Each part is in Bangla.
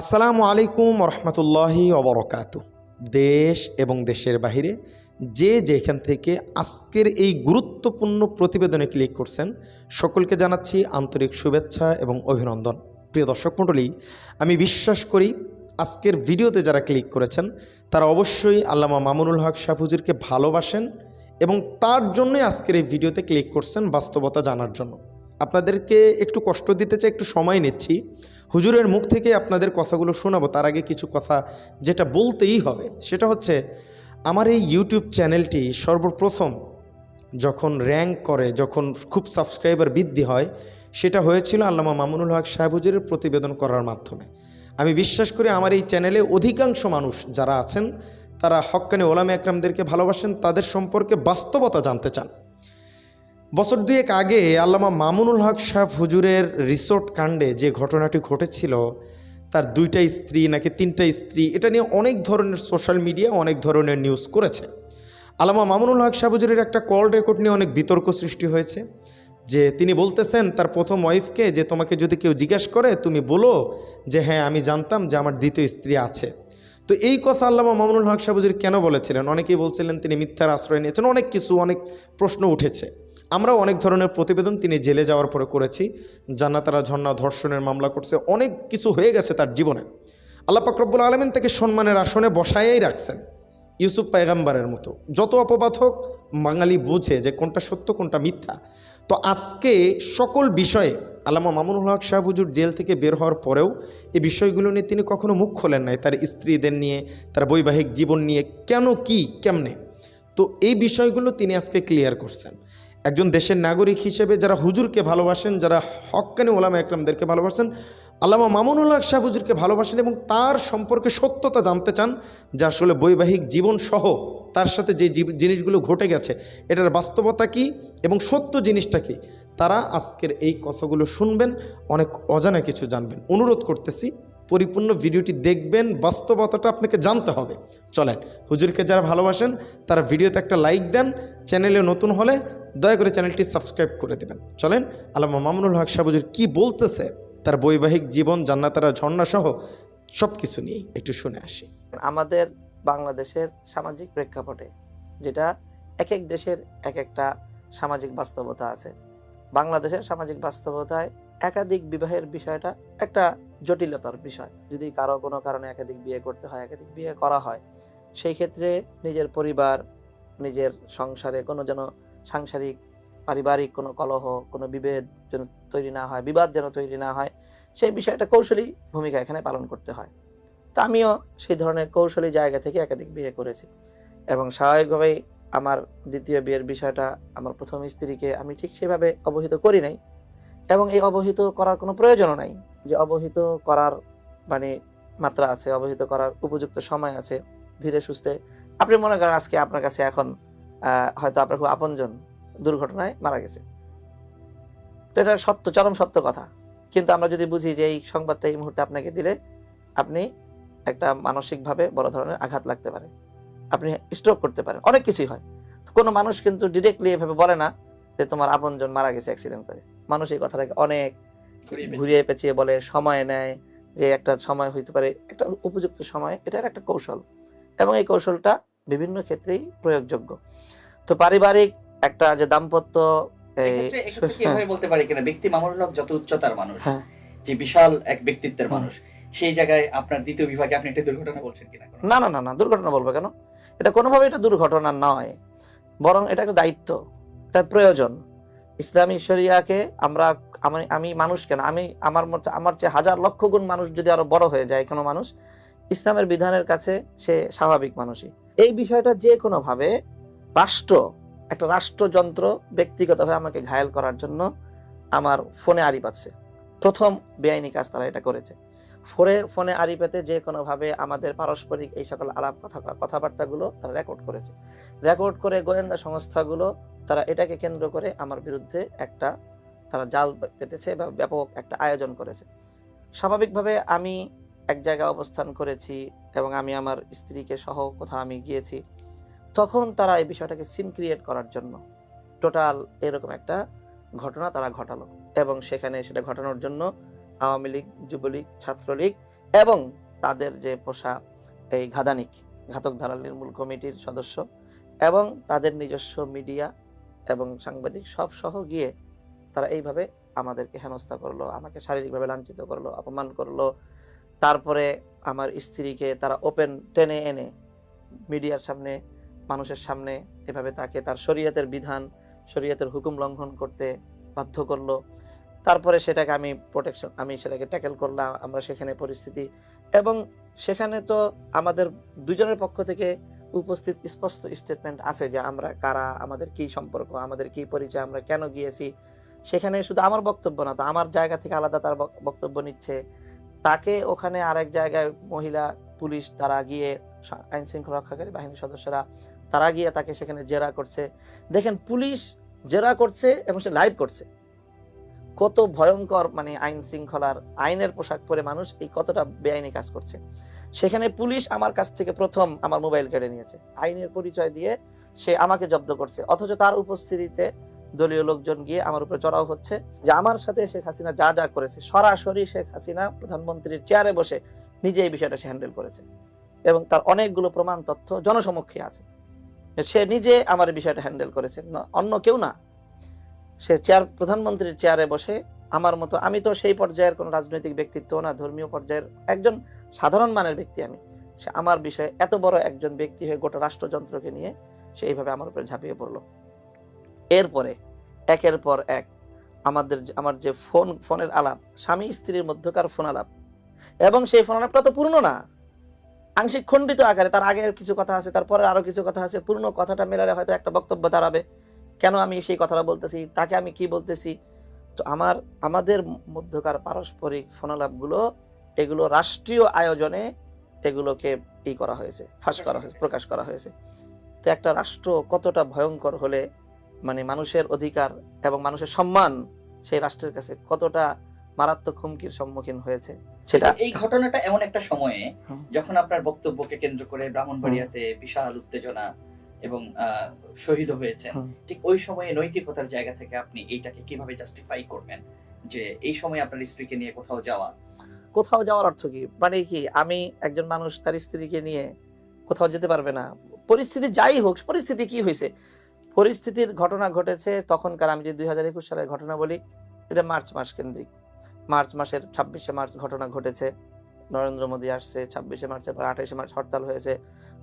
আসসালামু আলাইকুম রহমতুল্লাহি অবরকাত দেশ এবং দেশের বাহিরে যে যেখান থেকে আজকের এই গুরুত্বপূর্ণ প্রতিবেদনে ক্লিক করছেন, সকলকে জানাচ্ছি আন্তরিক শুভেচ্ছা এবং অভিনন্দন। প্রিয় দর্শক মণ্ডলী, আমি বিশ্বাস করি আজকের ভিডিওতে যারা ক্লিক করেছেন, তারা অবশ্যই আল্লামা মামুনুল হক শাহফুজিরকে ভালোবাসেন এবং তার জন্যই আজকের এই ভিডিওতে ক্লিক করছেন বাস্তবতা জানার জন্য। আপনাদেরকে একটু কষ্ট দিতে চাই, একটু সময় নিচ্ছি। হুজুরের মুখ থেকে আপনাদের কথাগুলো শোনাবো, তার আগে কিছু কথা যেটা বলতেই হবে। সেটা হচ্ছে, আমার এই ইউটিউব চ্যানেলটি সর্বপ্রথম যখন র্যাঙ্ক করে, যখন খুব সাবস্ক্রাইবার বৃদ্ধি হয়, সেটা হয়েছিল আল্লামা মামুনুল হক সাহেব হুজুরের প্রতিবেদন করার মাধ্যমে। আমি বিশ্বাস করি আমার এই চ্যানেলে অধিকাংশ মানুষ যারা আছেন, তারা হক্কানি ওলামে একরামদেরকে ভালোবাসেন, তাদের সম্পর্কে বাস্তবতা জানতে চান। বছর দুয়েক আগে আল্লামা মামুনুল হক সাহেব হুজুরের রিসোর্ট কাণ্ডে যে ঘটনাটি ঘটেছিল, তার দুইটা স্ত্রী নাকি তিনটা স্ত্রী, এটা নিয়ে অনেক ধরনের সোশ্যাল মিডিয়া অনেক ধরনের নিউজ করেছে। আল্লামা মামুনুল হক সাহেব হুজুরের একটা কল রেকর্ড নিয়ে অনেক বিতর্ক সৃষ্টি হয়েছে যে তিনি বলতেছেন তার প্রথম ওয়াইফকে যে তোমাকে যদি কেউ জিজ্ঞেস করে, তুমি বলো যে হ্যাঁ আমি জানতাম যে আমার দ্বিতীয় স্ত্রী আছে। তো এই কথা আল্লামা মামুনুল হক সাহেব হুজুর কেন বলেছিলেন? অনেকেই বলছিলেন তিনি মিথ্যার আশ্রয় নিয়েছেন, অনেক কিছু, অনেক প্রশ্ন উঠেছে। আমরাও অনেক ধরনের প্রতিবেদন তিনি জেলে যাওয়ার পরে করেছি। জান্নাতারা ঝর্ণা ধর্ষণের মামলা করছে, অনেক কিছু হয়ে গেছে তার জীবনে। আল্লাহ পাকরব্বুল আলমিন তাকে সম্মানের আসনে বসায়েই রাখছেন, ইউসুফ পায়গাম্বারের মতো। যত অপবাদ হোক, বাঙালি বুঝে যে কোনটা সত্য, কোনটা মিথ্যা। তো আজকে সকল বিষয়ে আল্লামা মামুনুল হক শাহ হুজুর জেল থেকে বের হওয়ার পরেও এই বিষয়গুলো নিয়ে তিনি কখনো মুখ খোলেন নাই, তার স্ত্রীদের নিয়ে, তার বৈবাহিক জীবন নিয়ে, কেন, কি, কেমনে? তো এই বিষয়গুলো তিনি আজকে ক্লিয়ার করছেন। একজন দেশের নাগরিক হিসেবে যারা হুজুরকে ভালোবাসেন, যারা হক্কানি ওলামা একরামদেরকে ভালোবাসেন, আল্লামা মামুনুল হক শাহ হুজুরকে ভালোবাসেন এবং তার সম্পর্কে সত্যতা জানতে চান, যে আসলে বৈবাহিক জীবন সহ তার সাথে যে জিনিসগুলো ঘটে গেছে, এটার বাস্তবতা কি এবং সত্য জিনিসটা কি, তারা আজকের এই কথাগুলো শুনবেন, অনেক অজানা কিছু জানবেন। অনুরোধ করতেছি পরিপূর্ণ ভিডিওটি দেখবেন, বাস্তবতাটা আপনাকে জানতে হবে। চলেন, হুজুরকে যারা ভালোবাসেন, তারা ভিডিওতে একটা লাইক দেন, চ্যানেলে নতুন হলে দয়া করে চ্যানেলটি সাবস্ক্রাইব করে দেবেন। চলেন আল্লামা মামুনুল হক সাহেব হুজুর কী বলতেছে, তার বৈবাহিক জীবন, জান্নাতারা ঝর্ণা সহ সব কিছু নিয়ে একটু শুনে আসি। আমাদের বাংলাদেশের সামাজিক প্রেক্ষাপটে যেটা এক এক দেশের এক একটা সামাজিক বাস্তবতা আছে। বাংলাদেশের সামাজিক বাস্তবতায় একাধিক বিবাহের বিষয়টা একটা জটিলতার বিষয়। যদি কারও কোনো কারণে একাধিক বিয়ে করতে হয়, একাধিক বিয়ে করা হয়, সেই ক্ষেত্রে নিজের পরিবার, নিজের সংসারে কোনো যেন সাংসারিক, পারিবারিক কোনো কলহ, কোনো বিভেদ যেন তৈরি না হয়, বিবাদ যেন তৈরি না হয়, সেই বিষয়টা কৌশলী ভূমিকা এখানে পালন করতে হয়। তা আমিও সেই ধরনের কৌশলী জায়গা থেকে একাধিক বিয়ে করেছি এবং স্বাভাবিকভাবেই আমার দ্বিতীয় বিয়ের বিষয়টা, আমার প্রথম স্ত্রীকে আমি ঠিক সেভাবে অবহিত করি নাই। এবং এই অবহিত করার কোনো প্রয়োজনও নাই যে অবহিত করার মানে মাত্রা আছে, অবহিত করার উপযুক্ত সময় আছে, ধীরে সুস্থে। আপনি মনে করেন আজকে আপনার কাছে এখন হয়তো আপনার খুব আপনজন দুর্ঘটনায় মারা গেছে। তো এটা সত্য, চরম সত্য কথা। কিন্তু আমরা যদি বুঝি যে এই সংবাদটা এই মুহূর্তে আপনাকে দিলে, আপনি একটা মানসিকভাবে বড় ধরনের আঘাত লাগতে পারে। আপনি স্ট্রোক করতে পারেন। অনেক কিছুই হয়। কোনো মানুষ কিন্তু ডিরেক্টলি এভাবে বলে না যে তোমার আপনজন মারা গেছে অ্যাক্সিডেন্ট করে মানুষ এই কথাটাকে অনেক ঘুরিয়ে পেঁচিয়ে। বলে সময় নেয় যে একটা সময় হইতে পারে একটা উপযুক্ত সময় এটার একটা কৌশল। এবং এই কৌশলটা বিভিন্ন ক্ষেত্রেই প্রয়োগযোগ্য। তো পারিবারিক একটা যে দাম্পত্য বলতে পারি কিনা? ব্যক্তি মামুনুল হক যত উচ্চতার মানুষ হ্যাঁ। যে বিশাল এক ব্যক্তিত্বের মানুষ সেই জায়গায় আপনার দ্বিতীয় বিভাগে আপনি একটা দুর্ঘটনা বলছেন কিনা? না না না না দুর্ঘটনা বলব কেন? এটা কোনোভাবে এটা দুর্ঘটনা নয়। বরং এটা একটা দায়িত্ব। এটা প্রয়োজন। ইসলামী শরিয়াকে আমরা, আমি আমি মানুষ কেন? আমি, আমার মত- আমার চেয়ে হাজার লক্ষ গুণ মানুষ যদি আরও বড় হয়ে যায় কোনো মানুষ, ইসলামের বিধানের কাছে সে স্বাভাবিক মানুষই। এই বিষয়টা যে কোনোভাবে রাষ্ট্র, একটা রাষ্ট্রযন্ত্র ব্যক্তিগতভাবে আমাকে ঘায়েল করার জন্য আমার ফোনে আড়ি পাচ্ছে প্রথম বেআইনি কাজ তারা এটা করেছে। ফোনে ফোনে আড়ি পেতে যে কোনোভাবে আমাদের পারস্পরিক এই সকল আলাপ কথা, কথাবার্তাগুলো তারা রেকর্ড করেছে। রেকর্ড করে গোয়েন্দা সংস্থাগুলো তারা এটাকে কেন্দ্র করে আমার বিরুদ্ধে একটা তারা জাল পেতেছে বা ব্যাপক একটা আয়োজন করেছে। স্বাভাবিকভাবে আমি এক জায়গায় অবস্থান করেছি এবং আমি আমার স্ত্রীকে সহ কোথাও আমি গিয়েছি। তখন তারা এই বিষয়টাকে সিন ক্রিয়েট করার জন্য টোটাল এরকম একটা ঘটনা তারা ঘটালো এবং সেখানে সেটা ঘটানোর জন্য আওয়ামী লীগ, যুবলীগ, ছাত্রলীগ এবং তাদের যে পোষা এই ঘাদানিক, ঘাতক দালাল নির্মূল কমিটির সদস্য এবং তাদের নিজস্ব মিডিয়া এবং সাংবাদিক সব সহ গিয়ে তারা এইভাবে আমাদেরকে হেনস্থা করল, আমাকে শারীরিকভাবে লাঞ্ছিত করল, অপমান করল। তারপরে আমার স্ত্রীকে তারা ওপেন টেনে এনে মিডিয়ার সামনে, মানুষের সামনে এভাবে তাকে তার শরীয়তের বিধান, শরীয়তের হুকুম লঙ্ঘন করতে বাধ্য করল। তারপরে সেটাকে আমি প্রোটেকশন আমি সেটাকে ট্যাকেল করলাম, আমরা সেখানে পরিস্থিতি এবং সেখানে তো আমাদের দুজনের পক্ষ থেকে উপস্থিত স্পষ্ট স্টেটমেন্ট আছে যে আমরা কারা, আমাদের কি সম্পর্ক, আমাদের কি পরিচয়, আমরা কেন গিয়েছি। সেখানে শুধু আমার বক্তব্য না, তো আমার জায়গা থেকে আলাদা তার বক- বক্তব্য নিচ্ছে। তাকে ওখানে আরেক জায়গায় মহিলা, পুলিশ তারা গিয়ে আইন শৃঙ্খলা রক্ষাকারী বাহিনীর সদস্যরা, তারা গিয়ে তাকে সেখানে জেরা করছে। দেখেন পুলিশ জেরা করছে এবং সে লাইভ করছে। কত ভয়ঙ্কর মানে আইন শৃঙ্খলার, আইনের পোশাক পরে মানুষ এই কতটা বেআইনি কাজ করছে। সেখানে পুলিশ আমার কাছ থেকে প্রথম আমার মোবাইল কেড়ে নিয়েছে। আইনের পরিচয় দিয়ে সে আমাকে জব্দ করছে। অথচ তার উপস্থিতিতে দলীয় লোকজন গিয়ে আমার উপরে চড়াও হচ্ছে যে আমার সাথে শেখ হাসিনা যা যা করেছে, সরাসরি শেখ হাসিনা প্রধানমন্ত্রীর চেয়ারে বসে নিজে এই বিষয়টা সে হ্যান্ডেল করেছে। এবং তার অনেকগুলো প্রমাণ তথ্য জনসমক্ষে আছে। সে নিজে আমার বিষয়টা হ্যান্ডেল করেছে। অন্য কেউ না। সে চেয়ার, প্রধানমন্ত্রীর চেয়ারে বসে আমার মতো, আমি তো সেই পর্যায়ের কোনো রাজনৈতিক ব্যক্তিত্ব না, ধর্মীয় পর্যায়ের একজন সাধারণ মানের ব্যক্তি আমি। সে আমার বিষয়ে এত বড় একজন ব্যক্তি হয়ে গোটা রাষ্ট্রযন্ত্রকে নিয়ে সে এইভাবে আমার উপরে ঝাঁপিয়ে পড়ল। এরপরে, একের পর এক, আমাদের আমার যে ফোন, ফোনের আলাপ, স্বামী স্ত্রীর মধ্যকার ফোন আলাপ, এবং সেই ফোন আলাপটা তো পূর্ণ না। আংশিক খণ্ডিত আকারে, তার আগের কিছু কথা আছে, তারপরে আরও কিছু কথা আছে, পূর্ণ কথাটা মেলালে হয়তো একটা বক্তব্য দাঁড়াবে। কেন আমি সেই কথাটা বলতেছি? তাকে আমি কি বলতেছি? তো আমার আমাদের মধ্যকার পারস্পরিক ফোনালাপগুলো এগুলো রাষ্ট্রীয় আয়োজনে এগুলোকে ই করা হয়েছে ফাঁস করা হয়েছে প্রকাশ করা হয়েছে। তো একটা রাষ্ট্র কতটা ভয়ঙ্কর হলে মানে মানুষের অধিকার এবং মানুষের সম্মান সেই রাষ্ট্রের কাছে কতটা মারাত্মক হুমকির সম্মুখীন হয়েছে সেটা এই ঘটনাটা এমন একটা সময়ে যখন আপনার বক্তব্যকে কেন্দ্র করে ব্রাহ্মণবাড়িয়াতে বিশাল উত্তেজনা এবং শহীদ হয়েছে ঠিক ওই সময়ে নৈতিকতার জায়গা থেকে আপনি এইটাকে কীভাবে জাস্টিফাই করবেন? যে এই সময় আপনার স্ত্রীকে নিয়ে কোথাও যাওয়া। কোথাও যাওয়ার অর্থ কি? মানে কি আমি একজন মানুষ তার স্ত্রীকে নিয়ে কোথাও যেতে পারবে না। পরিস্থিতি যাই হোক পরিস্থিতি কি হয়েছে? পরিস্থিতির ঘটনা ঘটেছে তখনকার আমি যে দুই হাজার একুশ সালের ঘটনা বলি এটা মার্চ মাস কেন্দ্রিক। মার্চ মাসের ছাব্বিশে মার্চ ঘটনা ঘটেছে। নরেন্দ্র মোদী আসছে, ছাব্বিশে মার্চের পর আঠাইশে মার্চ হরতাল হয়েছে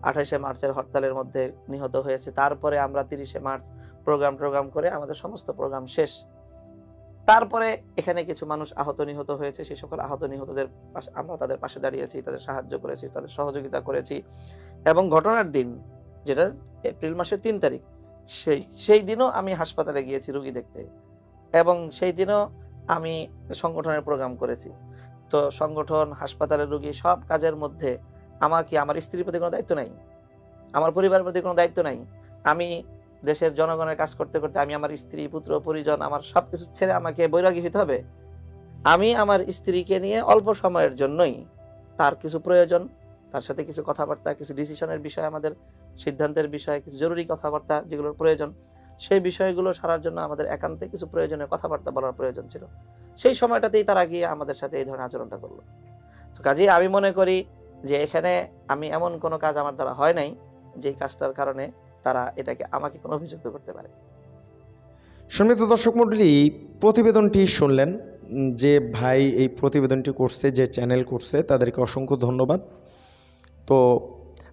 আঠাইশে মার্চের হরতালের মধ্যে নিহত হয়েছে। তারপরে আমরা তিরিশে মার্চ প্রোগ্রাম টোগ্রাম করে আমাদের সমস্ত প্রোগ্রাম শেষ। তারপরে এখানে কিছু মানুষ আহত নিহত হয়েছে সেই সকল আহত নিহতদের আমরা তাদের পাশে দাঁড়িয়েছি, তাদের সাহায্য করেছি, তাদের সহযোগিতা করেছি। এবং ঘটনার দিন, যেটা এপ্রিল মাসের তিন তারিখ, সেই সেই দিনও আমি হাসপাতালে গিয়েছি রুগী দেখতে। এবং সেই দিনও আমি সংগঠনের প্রোগ্রাম করেছি। তো সংগঠন, হাসপাতালের রুগী, সব কাজের মধ্যে আমাকে, আমার স্ত্রীর প্রতি কোনো দায়িত্ব নাই। আমার পরিবারের প্রতি কোনো দায়িত্ব নাই। আমি দেশের জনগণের কাজ করতে করতে আমি আমার স্ত্রী, পুত্র, পরিজন, আমার সব কিছু ছেড়ে আমাকে বৈরাগী হতে হবে। আমি আমার স্ত্রীকে নিয়ে অল্প সময়ের জন্যই তার কিছু প্রয়োজন, তার সাথে কিছু কথাবার্তা, কিছু ডিসিশনের বিষয় আমাদের, সিদ্ধান্তের বিষয়, কিছু জরুরি কথাবার্তা যেগুলোর প্রয়োজন সেই বিষয়গুলো সারার জন্য আমাদের একান্তে কিছু প্রয়োজনীয় কথাবার্তা বলার প্রয়োজন ছিল। সেই সময়টাতেই তারা গিয়ে আমাদের সাথে এই ধরনের আচরণটা করল। তো কাজেই আমি মনে করি যে এখানে আমি এমন কোনো কাজ আমার দ্বারা হয় নাই যেই কাজটার কারণে তারা এটাকে আমাকে কোনো অভিযুক্ত করতে পারে। সম্মিলিত দর্শক মণ্ডলী, প্রতিবেদনটি শুনলেন যে ভাই এই প্রতিবেদনটি করছে, যে চ্যানেল করছে, তাদেরকে অসংখ্য ধন্যবাদ। তো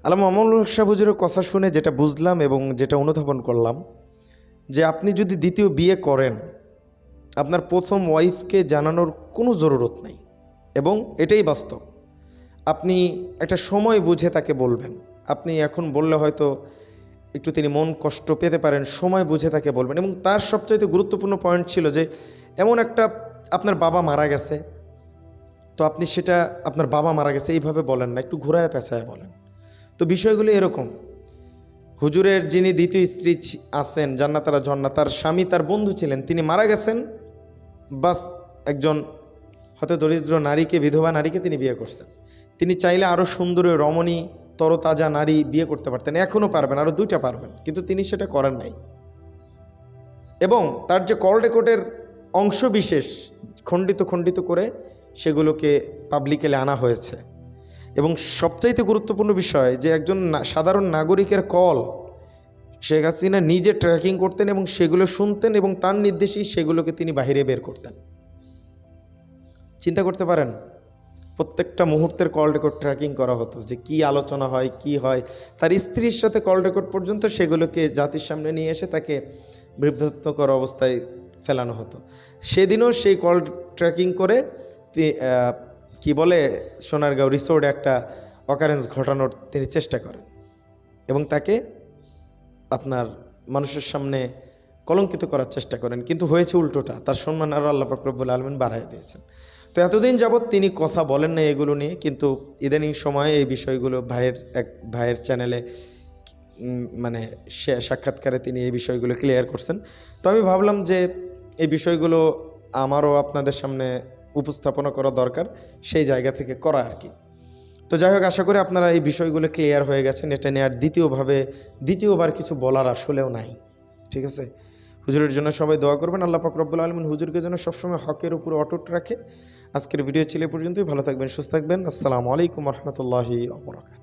আলম আমল শাহ কথা শুনে যেটা বুঝলাম এবং যেটা অনুধাবন করলাম যে আপনি যদি দ্বিতীয় বিয়ে করেন, আপনার প্রথম ওয়াইফকে জানানোর কোনো জরুরত নেই। এবং এটাই বাস্তব। আপনি একটা সময় বুঝে তাকে বলবেন। আপনি এখন বললে হয়তো একটু তিনি মন কষ্ট পেতে পারেন, সময় বুঝে তাকে বলবেন। এবং তার সবচাইতে গুরুত্বপূর্ণ পয়েন্ট ছিল যে, এমন একটা আপনার বাবা মারা গেছে, তো আপনি সেটা আপনার বাবা মারা গেছে, এইভাবে বলেন না, একটু ঘোরায় পেঁচায় বলেন। তো বিষয়গুলো এরকম। হুজুরের যিনি দ্বিতীয় স্ত্রী আছেন, জান্নাতারা জন্না তার স্বামী, তার বন্ধু ছিলেন, তিনি মারা গেছেন। বাস একজন হয়তো দরিদ্র নারীকে, বিধবা নারীকে তিনি বিয়ে করছেন। তিনি চাইলে আরও সুন্দর রমণী, তরতাজা নারী বিয়ে করতে পারতেন এখনও পারবেন আরও দুইটা পারবেন, কিন্তু তিনি সেটা করেন নাই। এবং তার যে কল রেকর্ডের অংশ বিশেষ খণ্ডিত খণ্ডিত করে সেগুলোকে পাবলিকেলে আনা হয়েছে। এবং সবচাইতে গুরুত্বপূর্ণ বিষয় যে একজন সাধারণ নাগরিকের কল, শেখ হাসিনা নিজে ট্র্যাকিং করতেন এবং সেগুলো শুনতেন এবং তার নির্দেশেই সেগুলোকে তিনি বাইরে বের করতেন। চিন্তা করতে পারেন, প্রত্যেকটা মুহূর্তের কল রেকর্ড ট্র্যাকিং করা হতো যে কি আলোচনা হয়, কি হয়। তার স্ত্রীর সাথে কল রেকর্ড পর্যন্ত সেগুলোকে জাতির সামনে নিয়ে এসে তাকে বিভ্রান্তকর অবস্থায় ফেলানো হতো। সেদিনও সেই কল ট্র্যাকিং করে কি বলে সোনারগাঁও রিসোর্টে একটা অকারেন্স ঘটানোর তিনি চেষ্টা করেন এবং তাকে আপনার মানুষের সামনে কলঙ্কিত করার চেষ্টা করেন। কিন্তু হয়েছে উল্টোটা, তার সম্মান আরও আল্লাহ ফাকরবুল আলমিন বাড়াই দিয়েছেন। তো এতদিন যাবৎ তিনি কথা বলেন না এগুলো নিয়ে, কিন্তু ইদানিং সময়ে এই বিষয়গুলো ভাইয়ের এক ভাইয়ের চ্যানেলে মানে সে সাক্ষাৎকারে তিনি এই বিষয়গুলো ক্লিয়ার করছেন। তো আমি ভাবলাম যে এই বিষয়গুলো আমারও আপনাদের সামনে উপস্থাপনা করা দরকার, সেই জায়গা থেকে করা আর কি। তো যাই হোক, আশা করি আপনারা এই বিষয়গুলো ক্লিয়ার হয়ে গেছেন এটা নিয়ে আর দ্বিতীয়ভাবে, দ্বিতীয়বার কিছু বলার আসলেও নাই। ঠিক আছে? হুজুরের জন্য সবাই দোয়া করবেন, আল্লাহ রব্বুল আলমিন হুজুরকে যেন সবসময় হকের উপর অটুট রাখে। আজকের ভিডিও ছিল পর্যন্তই, ভালো থাকবেন, সুস্থ থাকবেন। আসসালামু আলাইকুম রহমতুল্লাহি অবরাকাত